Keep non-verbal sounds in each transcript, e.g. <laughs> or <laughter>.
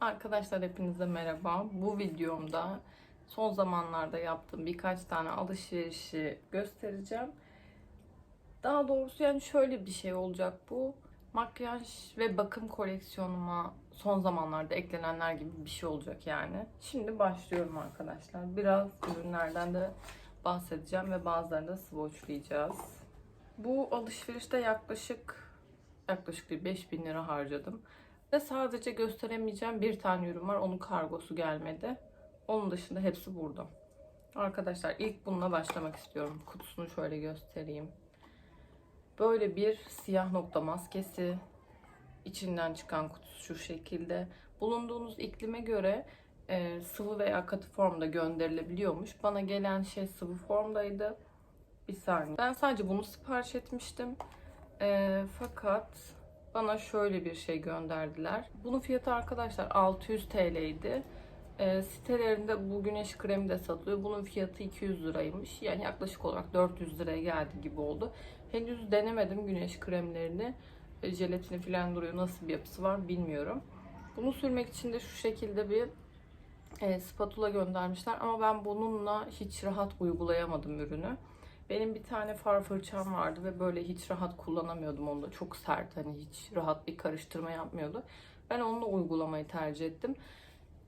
Arkadaşlar hepinize merhaba. Bu videomda son zamanlarda yaptığım birkaç tane alışverişi göstereceğim. Daha doğrusu yani şöyle bir şey olacak bu. Makyaj ve bakım koleksiyonuma son zamanlarda eklenenler gibi bir şey olacak yani. Şimdi başlıyorum arkadaşlar. Biraz ürünlerden de bahsedeceğim ve bazılarını da swatchlayacağız. Bu alışverişte yaklaşık yaklaşık bir 5000 lira harcadım. Ve sadece gösteremeyeceğim bir tane ürün var. Onun kargosu gelmedi. Onun dışında hepsi burada. Arkadaşlar ilk bununla başlamak istiyorum. Kutusunu şöyle göstereyim. Böyle bir siyah nokta maskesi. İçinden çıkan kutusu şu şekilde. Bulunduğunuz iklime göre e, sıvı veya katı formda gönderilebiliyormuş. Bana gelen şey sıvı formdaydı. Bir saniye. Ben sadece bunu sipariş etmiştim. E, fakat bana şöyle bir şey gönderdiler. Bunun fiyatı arkadaşlar 600 TL'ydi. E, sitelerinde bu güneş kremi de satılıyor. Bunun fiyatı 200 liraymış. Yani yaklaşık olarak 400 liraya geldi gibi oldu. Henüz denemedim güneş kremlerini. E, jelatini falan duruyor. Nasıl bir yapısı var bilmiyorum. Bunu sürmek için de şu şekilde bir e, spatula göndermişler. Ama ben bununla hiç rahat uygulayamadım ürünü. Benim bir tane far fırçam vardı ve böyle hiç rahat kullanamıyordum onu da. Çok sert hani hiç rahat bir karıştırma yapmıyordu. Ben onunla uygulamayı tercih ettim.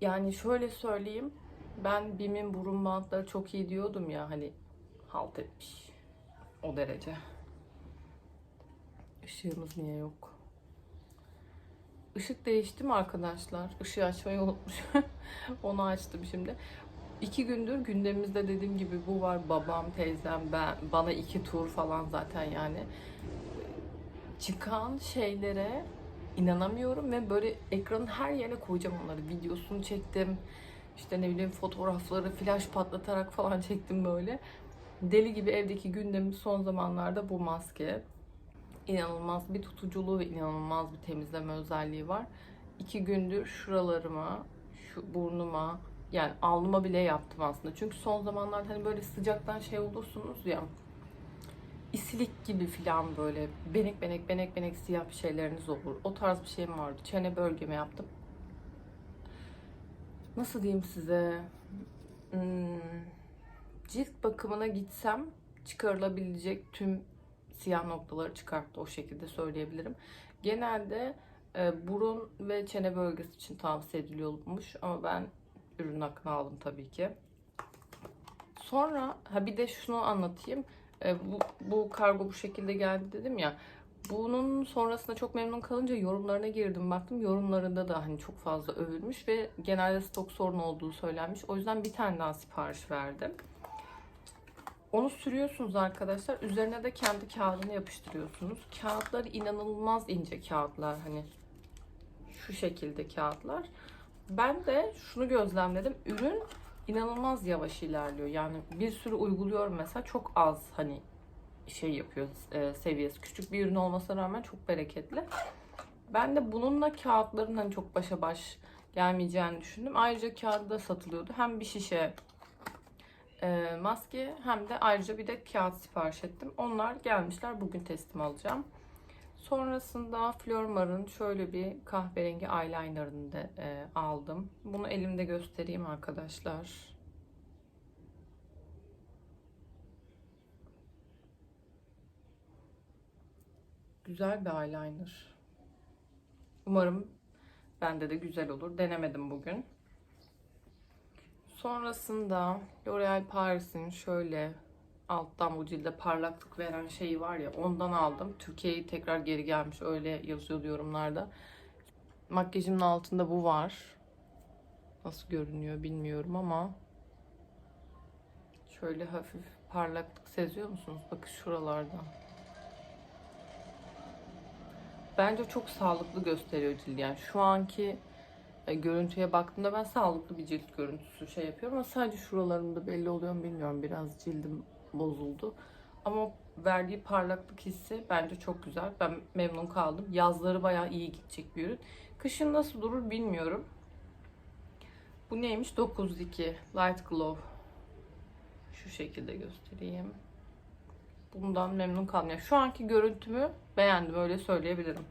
Yani şöyle söyleyeyim. Ben Bim'in burun bantları çok iyi diyordum ya hani halt etmiş. O derece. Işığımız niye yok? Işık değişti mi arkadaşlar? Işığı açmayı unutmuşum. <laughs> Onu açtım şimdi. İki gündür gündemimizde dediğim gibi bu var. Babam, teyzem, ben, bana iki tur falan zaten yani. Çıkan şeylere inanamıyorum ve böyle ekranın her yerine koyacağım onları. Videosunu çektim. İşte ne bileyim fotoğrafları flash patlatarak falan <laughs> çektim böyle. Deli gibi evdeki gündemim son zamanlarda bu maske. İnanılmaz bir tutuculuğu ve inanılmaz bir temizleme özelliği var. İki gündür şuralarıma, şu burnuma, yani alnıma bile yaptım aslında. Çünkü son zamanlarda hani böyle sıcaktan şey olursunuz ya isilik gibi falan böyle benek benek benek benek siyah bir şeyleriniz olur. O tarz bir şeyim vardı. Çene bölgeme yaptım. Nasıl diyeyim size? Hmm, cilt bakımına gitsem çıkarılabilecek tüm siyah noktaları çıkarttı o şekilde söyleyebilirim. Genelde e, burun ve çene bölgesi için tavsiye ediliyormuş ama ben ürün hakkını aldım tabii ki. Sonra ha bir de şunu anlatayım. E, bu, bu kargo bu şekilde geldi dedim ya. Bunun sonrasında çok memnun kalınca yorumlarına girdim baktım. Yorumlarında da hani çok fazla övülmüş ve genelde stok sorunu olduğu söylenmiş. O yüzden bir tane daha sipariş verdim. Onu sürüyorsunuz arkadaşlar. Üzerine de kendi kağıdını yapıştırıyorsunuz. Kağıtlar inanılmaz ince kağıtlar. Hani şu şekilde kağıtlar. Ben de şunu gözlemledim. Ürün inanılmaz yavaş ilerliyor. Yani bir sürü uyguluyorum mesela çok az hani şey yapıyor e, seviyesi. Küçük bir ürün olmasına rağmen çok bereketli. Ben de bununla kağıtların hani çok başa baş gelmeyeceğini düşündüm. Ayrıca kağıdı da satılıyordu. Hem bir şişe e, maske hem de ayrıca bir de kağıt sipariş ettim. Onlar gelmişler. Bugün teslim alacağım. Sonrasında Flormar'ın şöyle bir kahverengi eyelinerını da e, aldım. Bunu elimde göstereyim arkadaşlar. Güzel bir eyeliner. Umarım bende de güzel olur. Denemedim bugün. Sonrasında L'Oreal Paris'in şöyle alttan bu cilde parlaklık veren şeyi var ya ondan aldım. Türkiye'ye tekrar geri gelmiş öyle yazıyordu yorumlarda. Makyajımın altında bu var. Nasıl görünüyor bilmiyorum ama şöyle hafif parlaklık seziyor musunuz? Bakın şuralarda. Bence çok sağlıklı gösteriyor cildi. Yani şu anki e, görüntüye baktığımda ben sağlıklı bir cilt görüntüsü şey yapıyorum ama sadece şuralarımda belli oluyor mu bilmiyorum. Biraz cildim bozuldu. Ama verdiği parlaklık hissi bence çok güzel. Ben memnun kaldım. Yazları bayağı iyi gidecek bir ürün. Kışın nasıl durur bilmiyorum. Bu neymiş? 902 Light Glow. Şu şekilde göstereyim. Bundan memnun kaldım. Yani şu anki görüntümü beğendim öyle söyleyebilirim.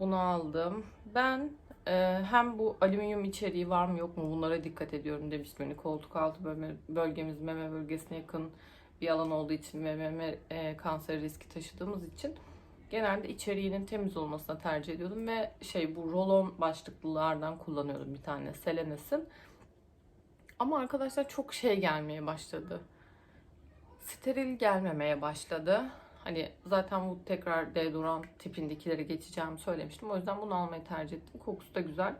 Bunu aldım. Ben Ee, hem bu alüminyum içeriği var mı yok mu bunlara dikkat ediyorum demiştim. Hani koltuk altı bölme, bölgemiz meme bölgesine yakın bir alan olduğu için ve meme e, kanseri riski taşıdığımız için genelde içeriğinin temiz olmasına tercih ediyordum ve şey bu rolon başlıklılardan kullanıyordum bir tane Selenes'in. Ama arkadaşlar çok şey gelmeye başladı. Steril gelmemeye başladı. Hani zaten bu tekrar deodorant tipindekileri geçeceğimi söylemiştim. O yüzden bunu almayı tercih ettim. Kokusu da güzel.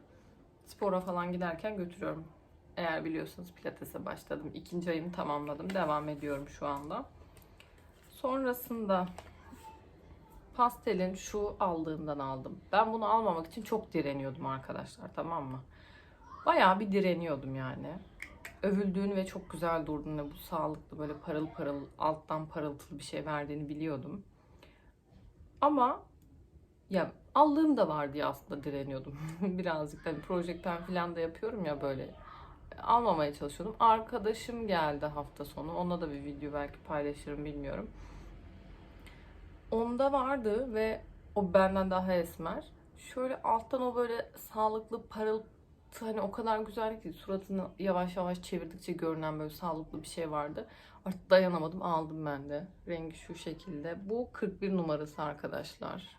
Spora falan giderken götürüyorum. Eğer biliyorsanız pilatese başladım. İkinci ayımı tamamladım. Devam ediyorum şu anda. Sonrasında pastelin şu aldığımdan aldım. Ben bunu almamak için çok direniyordum arkadaşlar tamam mı? Bayağı bir direniyordum yani. Övüldüğünü ve çok güzel durduğunu bu sağlıklı böyle parıl parıl alttan parıltılı bir şey verdiğini biliyordum. Ama ya aldığım da var diye aslında direniyordum. <laughs> Birazcık hani projekten falan da yapıyorum ya böyle almamaya çalışıyordum. Arkadaşım geldi hafta sonu. Ona da bir video belki paylaşırım bilmiyorum. Onda vardı ve o benden daha esmer. Şöyle alttan o böyle sağlıklı parıltı hani o kadar güzel ki suratını yavaş yavaş çevirdikçe görünen böyle sağlıklı bir şey vardı. Artık dayanamadım aldım ben de. Rengi şu şekilde. Bu 41 numarası arkadaşlar.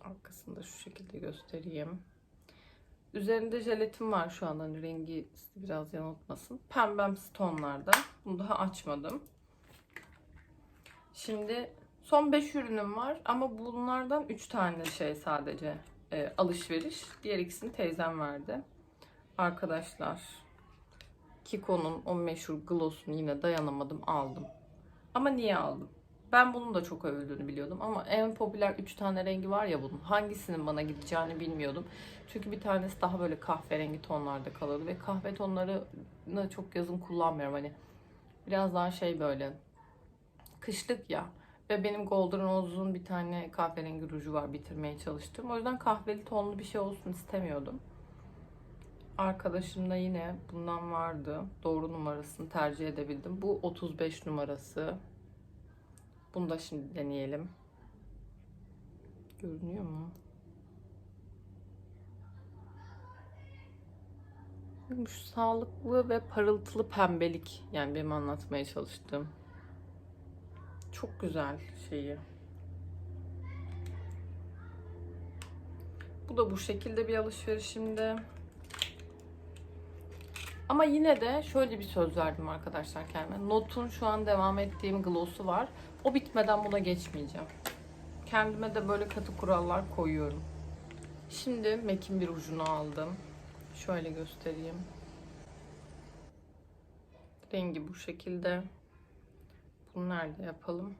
Arkasında şu şekilde göstereyim. Üzerinde jelatin var şu an hani rengi biraz yanıltmasın. Pembemsi tonlarda. Bunu daha açmadım. Şimdi son 5 ürünüm var ama bunlardan 3 tane şey sadece e, alışveriş. Diğer ikisini teyzem verdi. Arkadaşlar Kiko'nun o meşhur gloss'unu yine dayanamadım aldım. Ama niye aldım? Ben bunun da çok övüldüğünü biliyordum ama en popüler 3 tane rengi var ya bunun. Hangisinin bana gideceğini bilmiyordum. Çünkü bir tanesi daha böyle kahverengi tonlarda kalıyordu ve kahve tonlarını çok yazın kullanmıyorum. Hani biraz daha şey böyle kışlık ya. Ve benim Golden Rose'un bir tane kahverengi ruju var bitirmeye çalıştım. O yüzden kahveli tonlu bir şey olsun istemiyordum. Arkadaşımda yine bundan vardı. Doğru numarasını tercih edebildim. Bu 35 numarası. Bunu da şimdi deneyelim. Görünüyor mu? Şu sağlıklı ve parıltılı pembelik yani benim anlatmaya çalıştığım. Çok güzel şeyi. Bu da bu şekilde bir alışverişimde. Ama yine de şöyle bir söz verdim arkadaşlar kendime. Not'un şu an devam ettiğim gloss'u var. O bitmeden buna geçmeyeceğim. Kendime de böyle katı kurallar koyuyorum. Şimdi MAC'in bir ucunu aldım. Şöyle göstereyim. Rengi bu şekilde. Bunu nerede yapalım?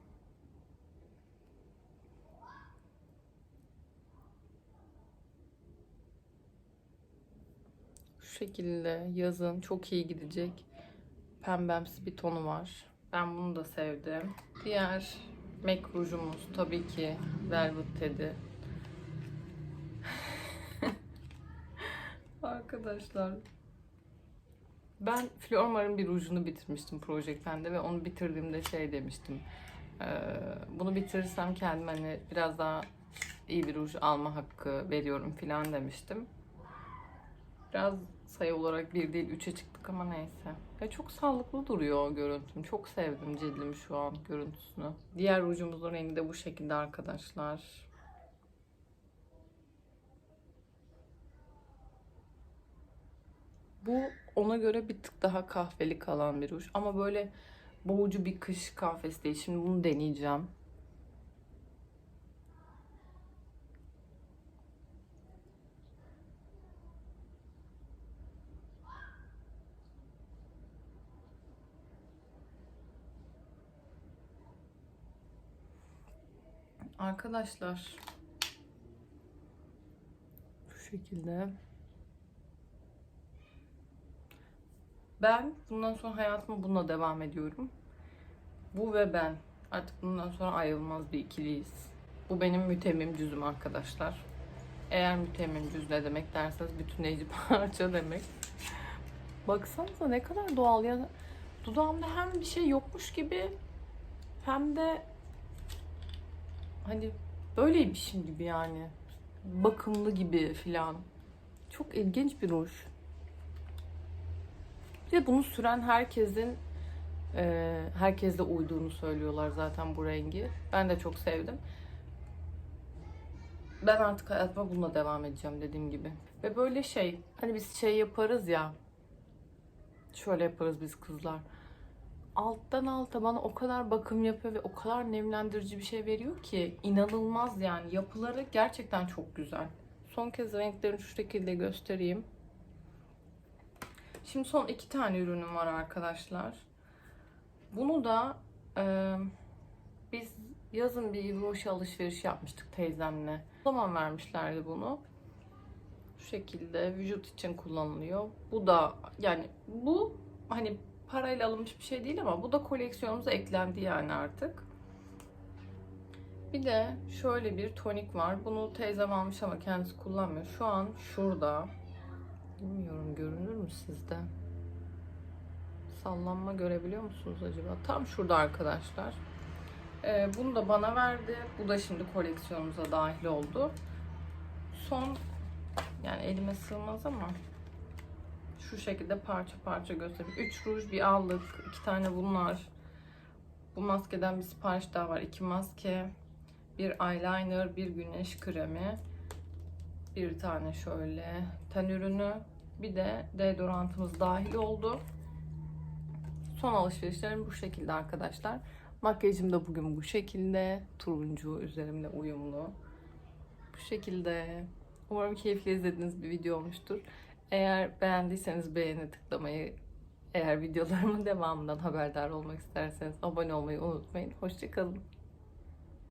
Şekilde yazın çok iyi gidecek pembemsi bir tonu var. Ben bunu da sevdim. Diğer MAC rujumuz tabii ki Velvet Teddy. <laughs> Arkadaşlar ben Flormar'ın bir rujunu bitirmiştim Project'ende ve onu bitirdiğimde şey demiştim. Ee, bunu bitirirsem kendime hani biraz daha iyi bir ruj alma hakkı veriyorum filan demiştim. Biraz sayı olarak bir değil üçe çıktık ama neyse. Ya çok sağlıklı duruyor görüntüm. Çok sevdim cildim şu an görüntüsünü. Diğer rujumuzun rengi de bu şekilde arkadaşlar. Bu ona göre bir tık daha kahveli kalan bir ruj. Ama böyle boğucu bir kış kahvesi değil. Şimdi bunu deneyeceğim. Arkadaşlar bu şekilde Ben bundan sonra hayatıma bununla devam ediyorum. Bu ve ben. Artık bundan sonra ayrılmaz bir ikiliyiz. Bu benim mütemmim cüzüm arkadaşlar. Eğer mütemmim cüz ne demek derseniz bütünleyici <laughs> parça demek. Baksanıza ne kadar doğal ya. Dudağımda hem bir şey yokmuş gibi hem de hani böyleymişim gibi yani. bakımlı gibi filan. Çok ilginç bir ruj. Bir de bunu süren herkesin e, herkesle uyduğunu söylüyorlar zaten bu rengi. Ben de çok sevdim. Ben artık hayatıma bununla devam edeceğim dediğim gibi. Ve böyle şey, hani biz şey yaparız ya. Şöyle yaparız biz kızlar. Alttan alta bana o kadar bakım yapıyor ve o kadar nemlendirici bir şey veriyor ki inanılmaz yani. Yapıları gerçekten çok güzel. Son kez renklerini şu şekilde göstereyim. Şimdi son iki tane ürünüm var arkadaşlar. Bunu da e, biz yazın bir Yivroş'a alışveriş yapmıştık teyzemle. O zaman vermişlerdi bunu. Şu şekilde vücut için kullanılıyor. Bu da yani bu hani parayla alınmış bir şey değil ama bu da koleksiyonumuza eklendi yani artık. Bir de şöyle bir tonik var. Bunu teyzem almış ama kendisi kullanmıyor. Şu an şurada. Bilmiyorum görünür mü sizde? Sallanma görebiliyor musunuz acaba? Tam şurada arkadaşlar. Ee, bunu da bana verdi. Bu da şimdi koleksiyonumuza dahil oldu. Son yani elime sığmaz ama şu şekilde parça parça göstereyim. 3 ruj, bir allık, 2 tane bunlar. Bu maskeden bir sipariş daha var. 2 maske, bir eyeliner, bir güneş kremi, bir tane şöyle ten ürünü, bir de deodorantımız dahil oldu. Son alışverişlerim bu şekilde arkadaşlar. Makyajım da bugün bu şekilde. Turuncu üzerimle uyumlu. Bu şekilde. Umarım keyifli izlediğiniz bir video olmuştur. Eğer beğendiyseniz beğeni tıklamayı, eğer videolarımın devamından haberdar olmak isterseniz abone olmayı unutmayın. Hoşçakalın.